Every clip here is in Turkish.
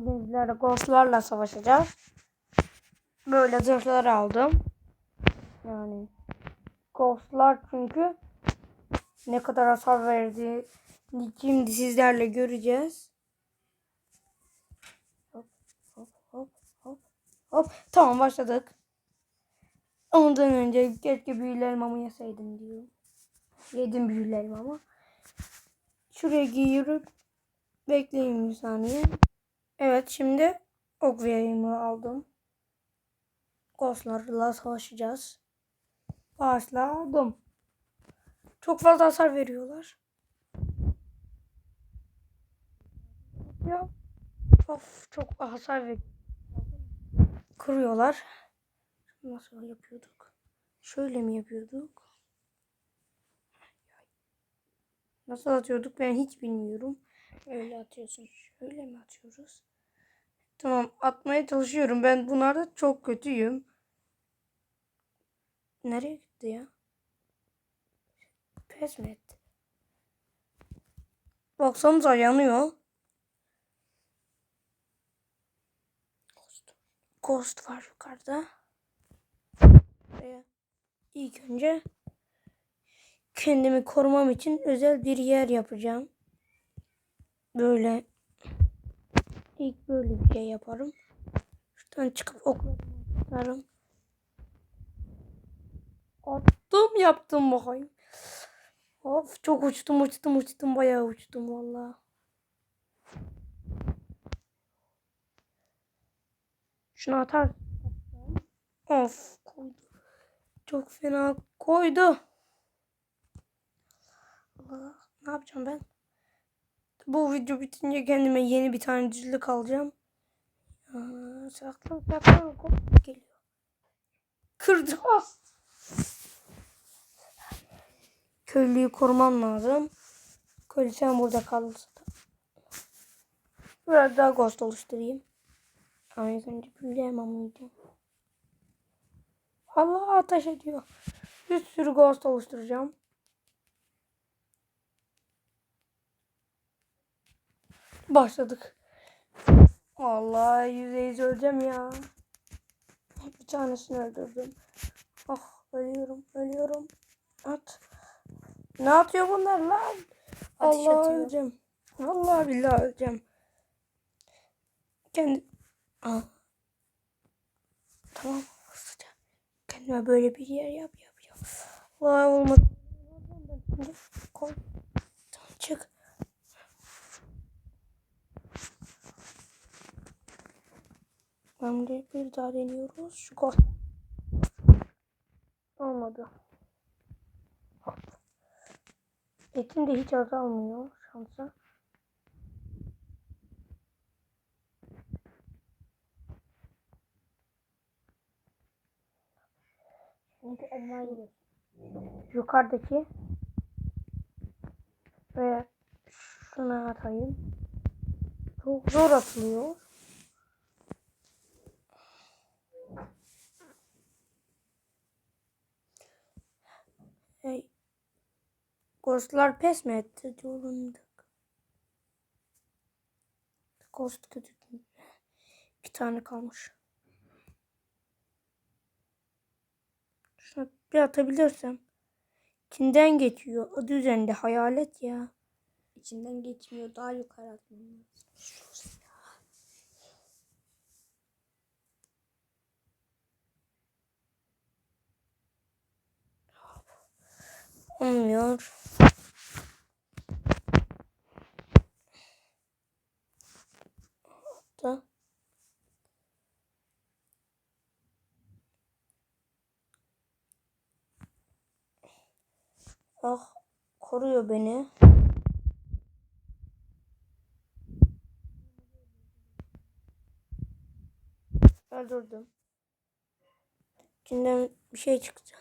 Denizlerde ghostlarla savaşacağız. Böyle zırhlar aldım. Yani ghostlar çünkü ne kadar hasar verdiğini şimdi sizlerle göreceğiz. Hop hop hop hop hop. Tamam başladık. Ondan önce keşke büyülü elmamı yeseydim diyor. Yedim büyülü elmamı. Şuraya giyiyorum. Bekleyin bir saniye. Evet şimdi ok ve yayımı aldım. Ghostlarla savaşacağız. Başladım. Çok fazla hasar veriyorlar. Ya. Of çok hasar ver. Kırıyorlar. Nasıl yapıyorduk? Şöyle mi yapıyorduk? Nasıl atıyorduk ben hiç bilmiyorum. Öyle atıyorsun. Şöyle mi atıyoruz? Tamam atmaya çalışıyorum. Ben bunlarda çok kötüyüm. Nereye gitti ya? Pes mi etti? Baksanıza yanıyor. Ghost. Ghost var yukarıda. Buraya ilk önce kendimi korumam için özel bir yer yapacağım. Böyle ilk böyle bir şey yaparım. Şuradan çıkıp oklarımı atarım. Attım yaptım bakayım. Of çok uçtum uçtum uçtum bayağı uçtum valla. Şunu atar. Of koydu. Çok fena koydu. Allah, ne yapacağım ben? Bu video bitince kendime yeni bir tane düzlük alacağım. Aa, saklan saklan. Hop, Geliyor. Kırdı. Of. Köylüyü korumam lazım. Köylü sen burada kalsın. Biraz daha ghost oluşturayım. Ama ilk önce büyüleyemem miydi? Allah ateş ediyor. Bir sürü ghost oluşturacağım. Başladık. Vallahi yüzde yüz öleceğim ya. Bir tanesini öldürdüm. Ah ölüyorum ölüyorum. At. Ne atıyor bunlar lan? Ateş Allah atıyor. öleceğim. Vallahi billahi öleceğim. Kendi... Aa. Tamam hızlıca. Kendime böyle bir yer yap yap yap. Vay olmadı. Koy. Tamam çık. Şimdi bir daha deniyoruz. Şu koy. Olmadı. Etim de hiç azalmıyor şansa. Şimdi elma yiyoruz. Yukarıdaki ve şuna atayım. Çok zor atılıyor. Ghostlar pes mi etti diyorum. Ghost kötü. İki tane kalmış. Şuna bir atabilirsem. İçinden geçiyor. Adı üzerinde hayalet ya. İçinden geçmiyor. Daha yukarı atmam. Olmuyor. Ah koruyor beni. Öldürdüm. İçinden bir şey çıktı.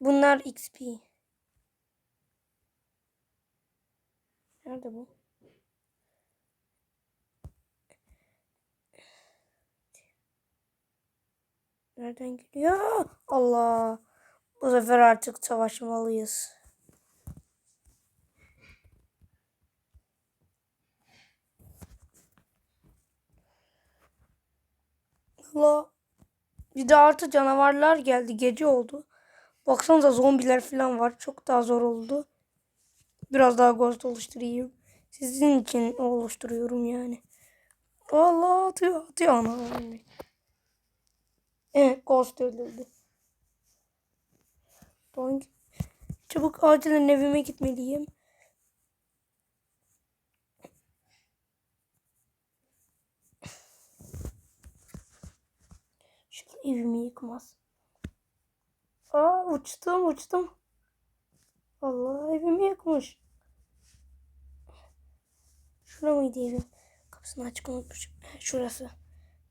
Bunlar XP. Nerede bu? Nereden geliyor? Allah. Bu sefer artık savaşmalıyız. Allah. Bir de artı canavarlar geldi. Gece oldu. Baksanıza zombiler falan var. Çok daha zor oldu. Biraz daha ghost oluşturayım. Sizin için oluşturuyorum yani. Allah atıyor atıyor ana. Evet ghost öldürdü. Doink. Çabuk acilen evime gitmeliyim. Şu evimi yıkmaz. Aa uçtum uçtum. Allah evimi yıkmış. Şura mıydı evim? Kapısını açık unutmuşum. Şurası.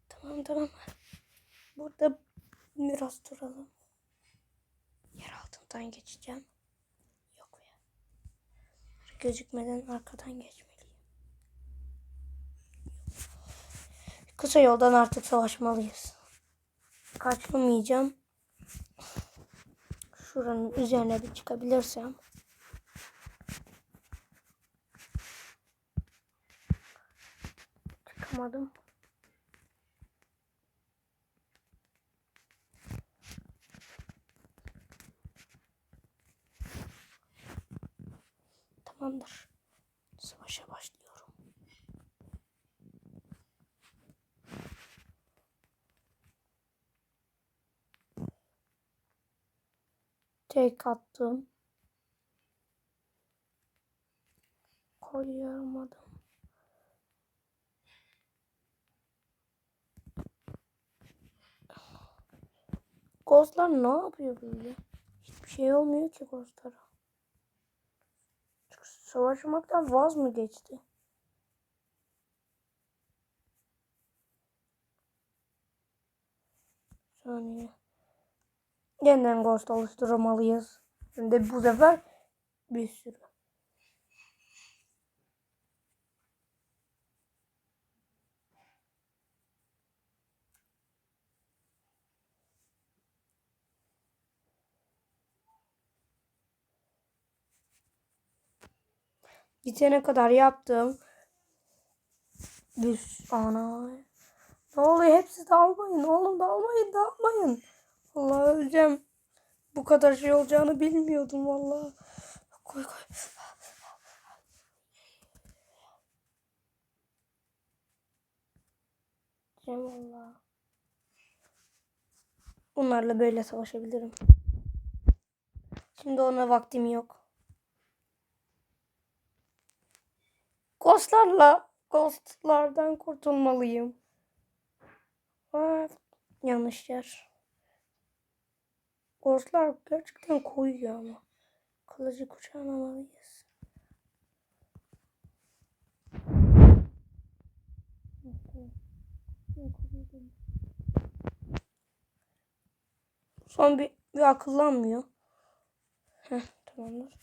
Tamam tamam. Burada biraz duralım. Yer altından geçeceğim. Yok ya. Gözükmeden arkadan geçmeliyim. Kısa yoldan artık savaşmalıyız. Kaçamayacağım. Şuranın üzerine bir çıkabilirsem. Çıkamadım. Tamamdır. Tek attım. Koyamadım. Ghostlar ne yapıyor böyle? Hiçbir şey olmuyor ki Ghostlara. Savaşmaktan vaz mı geçti? Saniye. Yeniden Ghost oluşturmalıyız. De bu sefer bir sürü. Bitene kadar yaptım. Bir ana. Ne oluyor? Hepsi dalmayın. Oğlum dalmayın, dalmayın. Allah öleceğim. Bu kadar şey olacağını bilmiyordum vallahi. Koy koy. Öleceğim vallahi. Onlarla böyle savaşabilirim. Şimdi ona vaktim yok. Ghostlarla, ghostlardan kurtulmalıyım. Aa, yanlış yer. Ghostlar gerçekten koyuyor ama. Kılıcı kuşanmalıyız. Son bir, bir akıllanmıyor. Heh, tamamdır.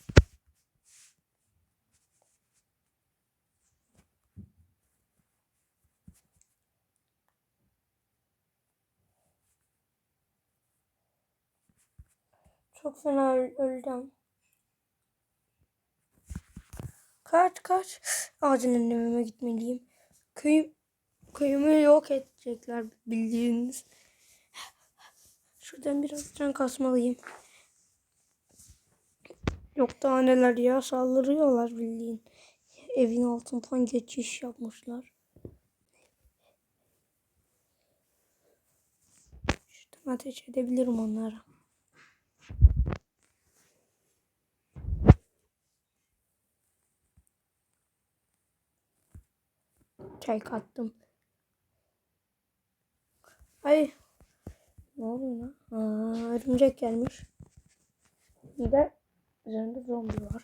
Çok fena öl- öleceğim. Kaç kaç. Acilen evime gitmeliyim. Köyüm, köyümü yok edecekler bildiğiniz. Şuradan biraz can kasmalıyım. Yok daha neler ya saldırıyorlar bildiğin. Evin altından geçiş yapmışlar. Şuradan ateş edebilirim onlara. Çay kattım. Ay. Ne oluyor lan? Aa, örümcek gelmiş. Bir de üzerinde zombi var.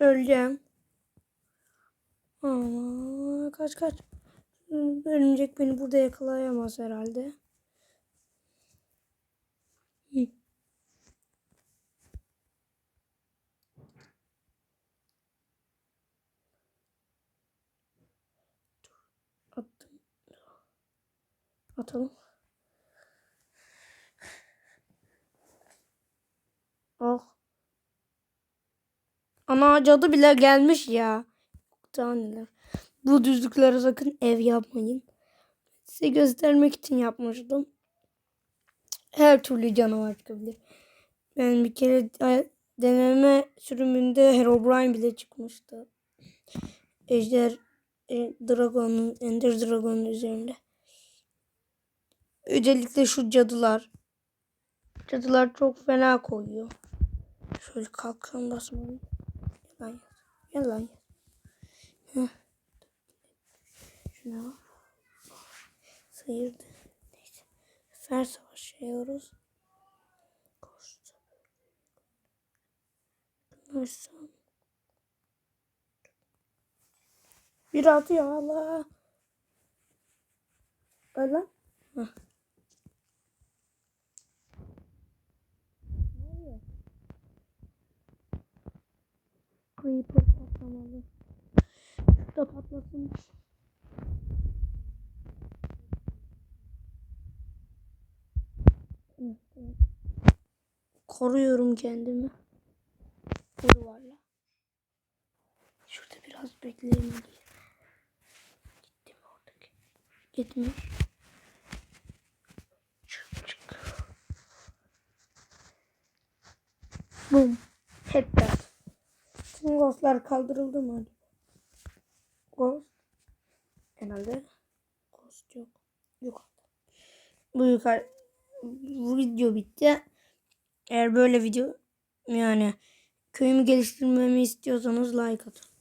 Öleceğim. Aa, kaç kaç. Örümcek beni burada yakalayamaz herhalde. Hı. Attım. Atalım. Oh. Ana cadı bile gelmiş ya. Daha. Bu düzlüklere sakın ev yapmayın. Size göstermek için yapmıştım. Her türlü canavar çıkabilir. Ben bir kere de- deneme sürümünde Herobrine bile çıkmıştı. Ejder e, Dragon'un, Ender Dragon'un üzerinde. Özellikle şu cadılar. Cadılar çok fena koyuyor. Şöyle kalkan basmalıyım. Yalan yaz. Yalan yaz. Şuna. Sıyırdı. Neyse. Fer savaşıyoruz. Koştu. Nasıl? Bir atıyor Allah. Öyle. Heh. Creeper patlamalı. Şurada patlasın. Koruyorum kendimi. Bu duvarla. Şurada biraz bekleyelim diye. Gitti mi oradaki? Gitmiş. Çık çık. Bum. Hep ben. Tüm ghostlar kaldırıldı mı? Ghost. Herhalde. Ghost yok. Yok. Bu yukarı bu video bitti. Eğer böyle video yani köyümü geliştirmemi istiyorsanız like atın.